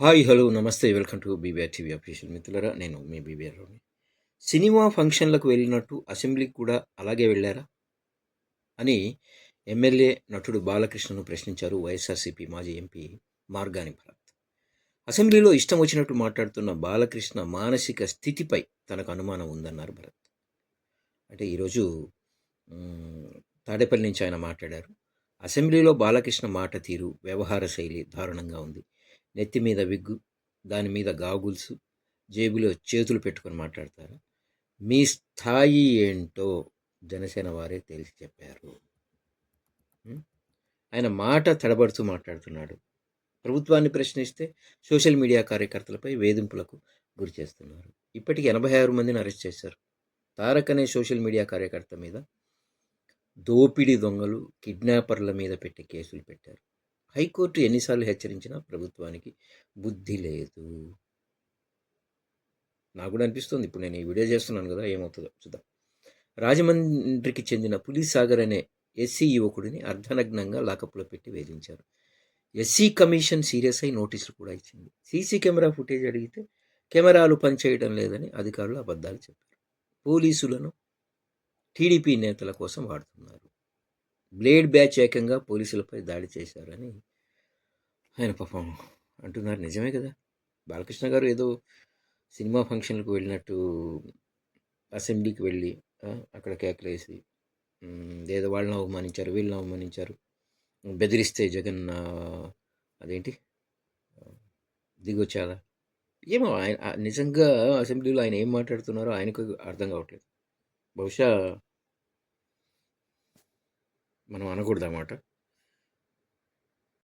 Hi hello namaste welcome to BBR TV official మిత్రులరా నేను మీ BBR cinema ఫంక్షన్లకు వెళ్ళినట్టు అసెంబ్లీకి కూడా అలాగే వెళ్ళారా? అని ఎమ్మెల్యే నటుడు బాలకృష్ణను ప్రశ్నించారు వైఎస్ఆర్సీపీ మాజీ ఎంపీ మార్గాని భరత్. అసెంబ్లీలో ఇష్టం వచ్చినట్టు మాట్లాడుతున్న బాలకృష్ణ మానసిక స్థితిపై తనకు అనుమానం ఉందన్నారు భరత్. అంటే ఈరోజు తాడేపల్లి నుంచి ఆయన మాట్లాడారు. అసెంబ్లీలో బాలకృష్ణ మాట తీరు వ్యవహార శైలి దారుణంగా ఉంది. నెత్తి మీద విగ్గు దాని మీద గాగుల్స్ జేబులో చేతులు పెట్టుకొని మాట్లాడతారు. మీ స్థాయి ఏంటో జనసేన వారే తేల్చి చెప్పారు. ఆయన మాట తడబడుతూ మాట్లాడుతున్నాడు. ప్రభుత్వాన్ని ప్రశ్నిస్తే సోషల్ మీడియా కార్యకర్తలపై వేధింపులకు గురి చేస్తున్నారు. ఇప్పటికి ఎనభై ఆరు మందిని అరెస్ట్ చేశారు. తారక్ అనే సోషల్ మీడియా కార్యకర్త మీద దోపిడీ దొంగలు కిడ్నాపర్ల మీద పెట్టే కేసులు పెట్టారు. హైకోర్టు ఎన్నిసార్లు హెచ్చరించినా ప్రభుత్వానికి బుద్ధి లేదు. నాకు కూడా అనిపిస్తుంది. ఇప్పుడు నేను ఈ వీడియో చేస్తున్నాను కదా ఏమవుతుందో చూద్దాం. రాజమండ్రికి చెందిన పులిసాగర్ అనే ఎస్సీ యువకుడిని అర్ధనగ్నంగా లాకప్లో పెట్టి వేధించారు. ఎస్సీ కమిషన్ సీరియస్ అయి నోటీసులు కూడా ఇచ్చింది. సీసీ కెమెరా ఫుటేజ్ అడిగితే కెమెరాలు పనిచేయడం లేదని అధికారులు అబద్ధాలు చెప్పారు. పోలీసులను టీడీపీ నేతల కోసం వాడుతున్నారు. బ్లేడ్ బ్యాచ్ ఏకంగా పోలీసులపై దాడి చేశారని ఆయన పాపం అంటున్నారు. నిజమే కదా? బాలకృష్ణ గారు ఏదో సినిమా ఫంక్షన్లకు వెళ్ళినట్టు అసెంబ్లీకి వెళ్ళి అక్కడ కేకలేసి ఏదో వాళ్ళని అవమానించారు వీళ్ళని అవమానించారు. బెదిరిస్తే జగన్ అదేంటి? దిగొచ్చాలా ఏమో ఆయన నిజంగా అసెంబ్లీలో ఆయన ఏం మాట్లాడుతున్నారో ఆయనకు అర్థం కావట్లేదు. బహుశా మనం అనకూడదు అన్నమాట